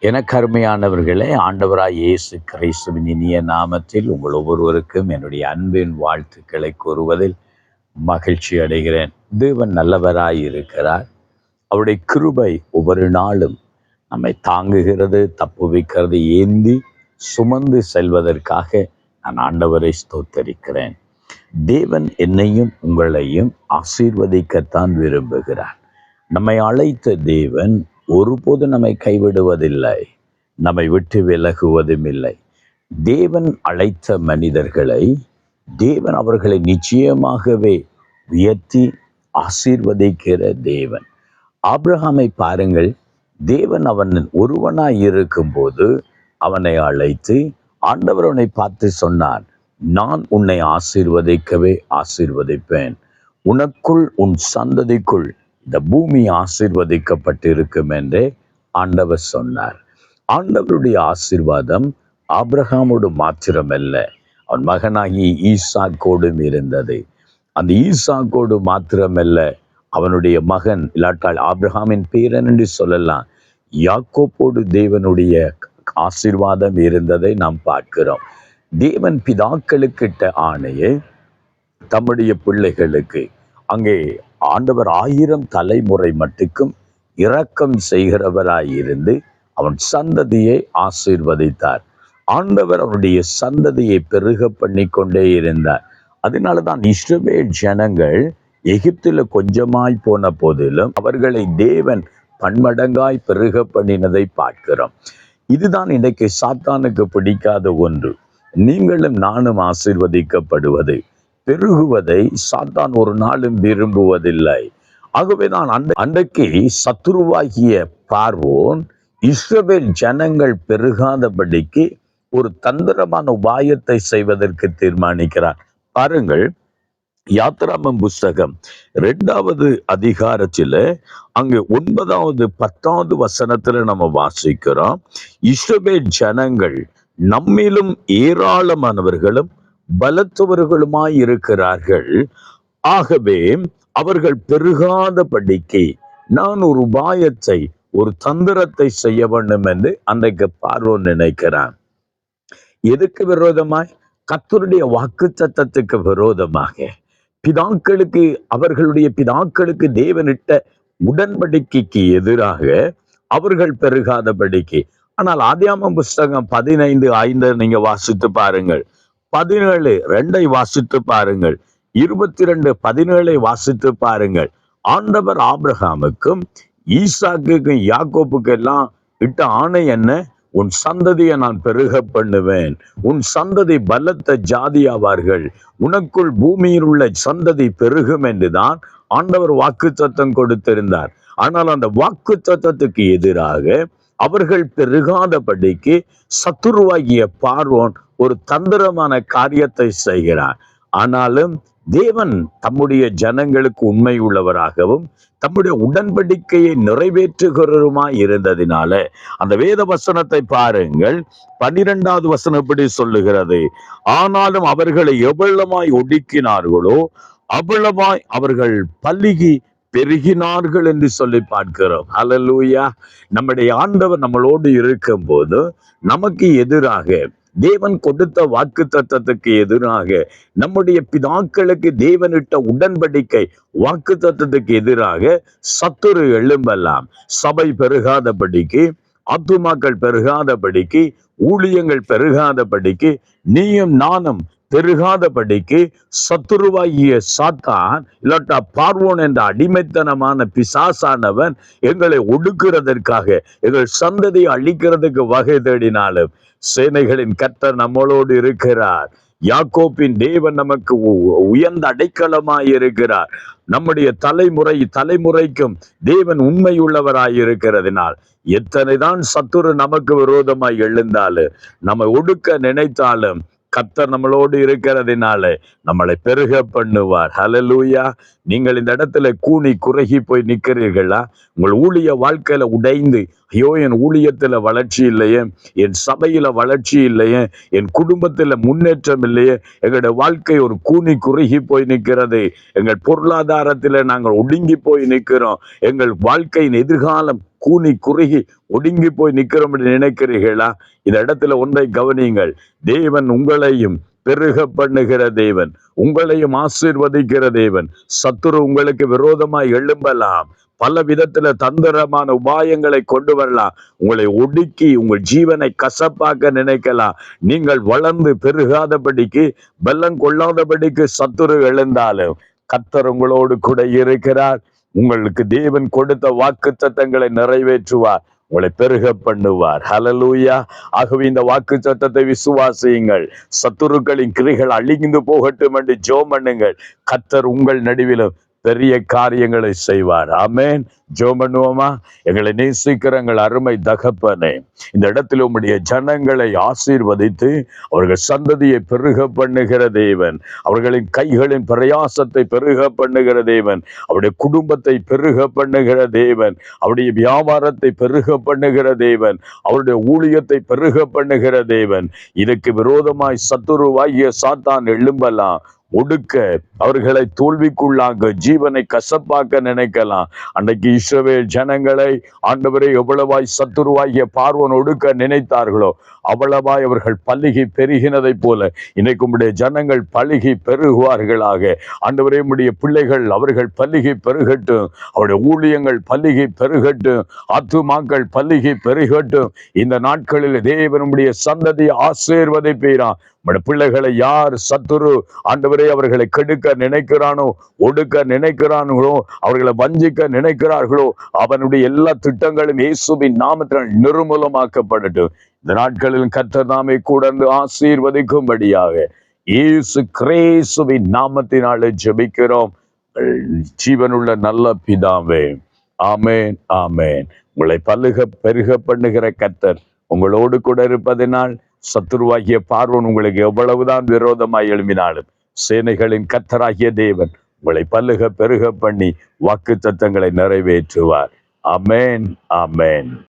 எனக்கு அருமையானவர்களே ஆண்டவராய் இயேசு கிறிஸ்துவின் இனிய நாமத்தில் உங்கள் ஒவ்வொருவருக்கும் என்னுடைய அன்பின் வாழ்த்துக்களை கூறுவதில் மகிழ்ச்சி அடைகிறேன். தேவன் நல்லவராய் இருக்கிறார். அவருடைய கிருபை ஒவ்வொரு நாளும் நம்மை தாங்குகிறது தப்புவிக்கிறது ஏந்தி சுமந்து செல்வதற்காக நான் ஆண்டவரை ஸ்தோத்தரிக்கிறேன். தேவன் என்னையும் உங்களையும் ஆசீர்வதிக்கத்தான் விரும்புகிறார். நம்மை அழைத்த தேவன் ஒருபோது நம்மை கைவிடுவதில்லை நம்மை விட்டு விலகுவதும் இல்லை. தேவன் அழைத்த மனிதர்களை தேவன் அவர்களை நிச்சயமாகவே உயர்த்தி ஆசீர்வதிக்கிற தேவன். ஆப்ரஹாமை பாருங்கள் தேவன் அவன் ஒருவனாய் இருக்கும்போது அவனை அழைத்து ஆண்டவர் அவனை பார்த்து சொன்னார் நான் உன்னை ஆசீர்வதிக்கவே ஆசீர்வதிப்பேன். உனக்குள் உன் சந்ததிக்குள் இந்த பூமி ஆசிர்வதிக்கப்பட்டிருக்கும் என்றே ஆண்டவர் சொன்னார். ஆண்டவருடைய ஆசிர்வாதம் ஆபிரகாமோடு மாத்திரமல்ல அவன் மகனாகி ஈசாக்கோடும் இருந்தது. அந்த ஈசாக்கோடு மாத்திரமல்ல அவனுடைய மகன் இல்லாட்டால் ஆப்ரஹாமின் பேரன் என்று சொல்லலாம் யாக்கோப்போடு தேவனுடைய ஆசிர்வாதம் இருந்ததை நாம் பார்க்கிறோம். தேவன் பிதாக்களுக்கிட்ட ஆணையை தம்முடைய பிள்ளைகளுக்கு அங்கே ஆண்டவர் ஆயிரம் தலைமுறை மட்டுக்கும் இரக்கம் செய்கிறவராயிருந்து அவன் சந்ததியை ஆசீர்வதித்தார். ஆண்டவர் அவனுடைய சந்ததியை பெருக பண்ணி கொண்டே இருந்தார். அதனால தான் இஸ்ரவேல் ஜனங்கள் எகிப்தில் கொஞ்சமாய் போன போதிலும் அவர்களை தேவன் பன்மடங்காய் பெருக பண்ணினதை பார்க்கிறோம். இதுதான் இன்றைக்கு சாத்தானுக்கு பிடிக்காத ஒன்று. நீங்களும் நானும் ஆசீர்வதிக்கப்படுவது. பெருகுவதை சாத்தான் ஒரு நாளும் விரும்புவதில்லை. ஆகவேதான் அந்த அன்றைக்கு சத்துருவாகிய பார்வோன் இஸ்ரவேல் ஜனங்கள் பெருகாதபடிக்கு ஒரு தந்திரமான உபாயத்தை செய்வதற்கு தீர்மானிக்கிறார். பாருங்கள் யாத்ராமம் புஸ்தகம் ரெண்டாவது அதிகாரத்தில் அங்கு ஒன்பதாவது பத்தாவது வசனத்துல நம்ம வாசிக்கிறோம். இஸ்ரவேல் ஜனங்கள் நம்மிலும் ஏராளமானவர்களும் பலத்தவர்களுமாய் இருக்கிறார்கள் ஆகவே அவர்கள் பெருகாத படிக்கு நான் ஒரு உபாயத்தை ஒரு தந்திரத்தை செய்ய வேண்டும் என்று அன்றைக்கு பார்வோன் நினைக்கிறான். எதுக்கு விரோதமாய்? கத்தருடைய வாக்கு சத்தத்துக்கு விரோதமாக. பிதாக்களுக்கு அவர்களுடைய பிதாக்களுக்கு தேவனிட்ட உடன்படிக்கைக்கு எதிராக அவர்கள் பெருகாதபடிக்கு. ஆனால் ஆதியாம புஸ்தகம் பதினைந்து ஐந்து நீங்க வாசித்து பாருங்கள். பதினேழு ரெண்டை வாசித்து பாருங்கள். இருபத்தி ரெண்டு பதினேழை வாசித்து பாருங்கள். ஆண்டவர் ஆப்ரஹாமுக்கும் ஈசாக்குக்கும் யாக்கோப்புக்கு எல்லாம் இட்ட ஆணை என்ன? உன் சந்ததியை நான் பெருக பண்ணுவேன். உன் சந்ததி பலத்த ஜாதியாவார்கள். உனக்குள் பூமியில் உள்ள சந்ததி பெருகும் என்றுதான் ஆண்டவர் வாக்கு தத்தம் கொடுத்திருந்தார். ஆனால் அந்த வாக்கு தத்தத்துக்கு எதிராக அவர்கள் பெருகாதபடிக்கு சத்துருவாகிய பார்வோன் ஒரு தந்திரமான காரியத்தை செய்கிறார். ஆனாலும் தேவன் தம்முடைய ஜனங்களுக்கு உண்மை உள்ளவராகவும் தம்முடைய உடன்படிக்கையை நிறைவேற்றுகிறவருமாய் இருந்ததினால அந்த வேத வசனத்தை பாருங்கள். பன்னிரெண்டாவது வசனம் எப்படி சொல்லுகிறது? ஆனாலும் அவர்களை எவ்வளமாய் ஒடுக்கினார்களோ அவ்வளவாய் அவர்கள் பல்லிகி பெருகினார்கள் என்று சொல்லி பார்க்கிறோம். அலலூயா நம்முடைய ஆண்டவர் நம்மளோடு இருக்கும்போது நமக்கு எதிராக தேவன் கொடுத்த வாக்கு தத்தத்துக்கு எதிராக நம்முடைய பிதாக்களுக்கு தேவனிட்ட உடன்படிக்கை வாக்கு தத்தத்துக்கு எதிராக சத்துரு எழும்பெல்லாம் சபை பெருகாதபடிக்கு ஆத்துமாக்கள் பெருகாதபடிக்கு ஊழியங்கள் பெருகாதபடிக்கு நீயும் நானும் பெருகாதபடிக்கு சத்துருவாகிய சாத்தான் இல்லாட்டா பார்வோன் என்ற அடிமைத்தனமான பிசாசானவன் எங்களை ஒடுக்கிறதற்காக எங்கள் சந்ததியை அழிக்கிறதுக்கு வகை தேடினாலும் சேனைகளின் கர்த்தர் நம்மளோடு இருக்கிறார். யாக்கோப்பின் தேவன் நமக்கு உ- உயர்ந்த அடைக்கலமாய் இருக்கிறார். நம்முடைய தலைமுறை தலைமுறைக்கும் தேவன் உண்மையுள்ளவராய் இருக்கிறதினால் எத்தனைதான் சத்துரு நமக்கு விரோதமாய் எழுந்தாலும் நம்மை ஒடுக்க நினைத்தாலும் கத்தர் நம்மளோடு இருக்கிறதுனால நம்மளை பெருக பண்ணுவார். ஹலலூயா நீங்கள் இந்த இடத்துல கூனி குறுகி போய் நிற்கிறீர்களா உங்கள் ஊழிய வாழ்க்கையில உடைந்து ஐயோ என் ஊழியத்துல வளர்ச்சி இல்லையே என் சபையில வளர்ச்சி இல்லையே என் குடும்பத்துல முன்னேற்றம் இல்லையே எங்களுடைய வாழ்க்கை ஒரு கூனி குறுகி போய் நிற்கிறது எங்கள் பொருளாதாரத்துல நாங்கள் ஒடுங்கி போய் நிற்கிறோம் எங்கள் வாழ்க்கையின் எதிர்காலம் கூனி குறுகி ஒடுங்கி போய் நிக்கிறோம் என்று நினைக்கிறீர்களா? இந்த இடத்துல ஒன்றை கவனியுங்கள். தேவன் உங்களையும் பெருக பண்ணுகிற தேவன். உங்களையும் ஆசீர்வதிக்கிற தேவன். சத்துரு உங்களுக்கு விரோதமாய் எழும்பலாம். பல விதத்துல தந்திரமான உபாயங்களை கொண்டு வரலாம். உங்களை ஒடுக்கி உங்கள் ஜீவனை கசப்பாக்க நினைக்கலாம். நீங்கள் வளர்ந்து பெருகாதபடிக்கு பலம் கொள்ளாதபடிக்கு சத்துரு எழுந்தாலும் கத்தர் உங்களோடு கூட இருக்கிறார். உங்களுக்கு தேவன் கொடுத்த வாக்கு சத்தங்களை நிறைவேற்றுவார். உங்களை பெருக பண்ணுவார். ஹலலூயா ஆகவே இந்த வாக்கு சத்தத்தை விசுவாசியுங்கள். சத்துருக்களின் கிரிகள் அழிந்து போகட்டும் என்று ஜோம் பண்ணுங்கள். கத்தர் உங்கள் நடுவிலும் பெரிய காரியங்களை செய்வார். ஆமேன். ஜோ பண்ணுவோமா எங்களை நேசிக்கிற எங்கள் அருமை தகப்பனே இந்த இடத்தில் உம்முடைய ஜனங்களை ஆசீர்வதித்து அவர்கள் சந்ததியை பெருக பண்ணுகிற தேவன். அவர்களின் கைகளின் பிரயாசத்தை பெருக பண்ணுகிற தேவன். அவருடைய குடும்பத்தை பெருக பண்ணுகிற தேவன். அவருடைய வியாபாரத்தை பெருக பண்ணுகிற தேவன். அவருடைய ஊழியத்தை பெருக பண்ணுகிற தேவன். இதுக்கு விரோதமாய் சத்துருவாகிய சாத்தான் எழும்பலாம். ஒடுக்க அவர்களை தோல்விக்குள்ளாக ஜீவனை கசப்பாக்க நினைக்கலாம். அன்னைக்கு இஸ்ரவேல் ஜனங்களை ஆண்டவரை எவ்வளவாய் சத்துருவாகிய பார்வன் ஒடுக்க நினைத்தார்களோ அவ்வளவாய் அவர்கள் பல்லுகி பெருகினதை போல இன்னைக்கு உடைய ஜனங்கள் பழுகி பெருகுவார்களாக. ஆண்டவரே உடைய பிள்ளைகள் அவர்கள் பல்லுகி பெருகட்டும். அவருடைய ஊழியங்கள் பல்லுகி பெருகட்டும். ஆத்துமாக்கள் பல்லுகி பெருகட்டும். இந்த நாட்களில் தேவனுடைய சந்ததி ஆசீர்வதை பெய்கிறான் நம்முடைய பிள்ளைகளை யார் சத்துரு ஆண்டவரே அவர்களை கெடுக்க நினைக்கிறானோ ஒடுக்க நினைக்கிறானுகளோ அவர்களை வஞ்சிக்க நினைக்கிறார்களோ அவனுடைய எல்லா திட்டங்களும் இயேசுவின் நாமத்தினால் நிர்மூலமாக்கப்படட்டும். இந்த நாட்களில் கர்த்தர் நாமை கூட ஆசீர்வதிக்கும்படியாக இயேசு கிரேசுவின் நாமத்தினாலே ஜெபிக்கிறோம். ஜீவனுள்ள நல்ல பிதாவே. ஆமேன் ஆமேன். உங்களை பல்லுக பெருக பண்ணுகிற கத்தர் உங்களோடு கூட இருப்பதனால் சத்துருவாகிய பார்வன் உங்களுக்கு எவ்வளவுதான் விரோதமாய் எழுப்பினாலும் சேனைகளின் கத்தராகிய தேவன் உங்களை பல்லுக பெருக பண்ணி வாக்கு தத்தங்களை நிறைவேற்றுவார். அமேன் அமேன்